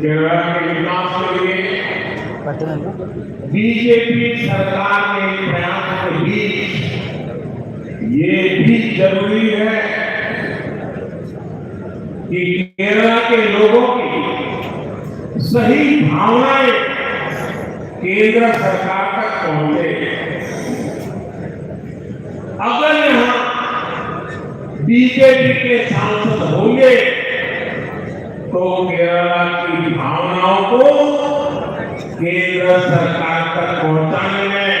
केरला के विकास के लिए बीजेपी सरकार के प्रयास के बीच ये भी ज़रूरी है कि केरला के लोगों की सही भावनाएँ केंद्र सरकार तक पहुँचे। अगर यहाँ बीजेपी के सांसद होंगे तो केरला की भावनाओं को केंद्र सरकार तक पहुँचाने में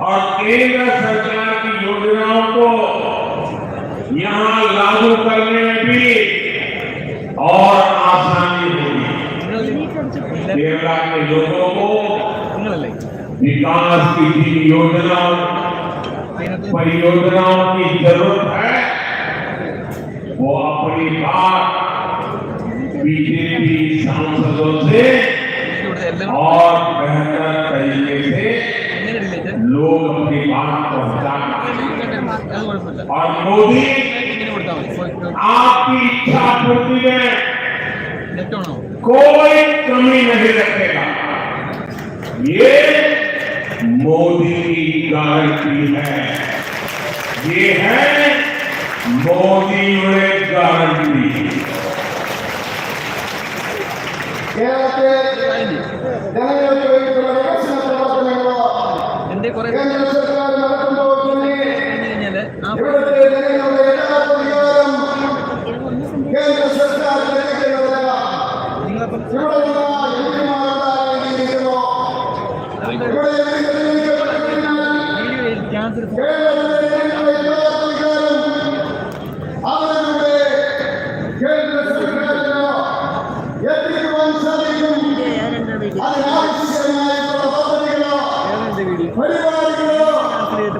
और केंद्र सरकार की योजनाओं को यहाँ लागू करने में भी और आसानी होगी। केरला के लोगों को विकास की जिन योजनाओं, परियोजनाओं की ज़रूरत है। शब्दों से और बेहतर तरीके से लोग अपनी बात पहुँचा और मोदी, आपकी इच्छा पूर्ति में कोई कमी नहीं रखेगा। ये मोदी की गारंटी है। ये है मोदी ने വേണ്ടി എന്റെ കുറെ കഴിഞ്ഞാൽ? ആ നിങ്ങളപ്പം ക്യാൻസർ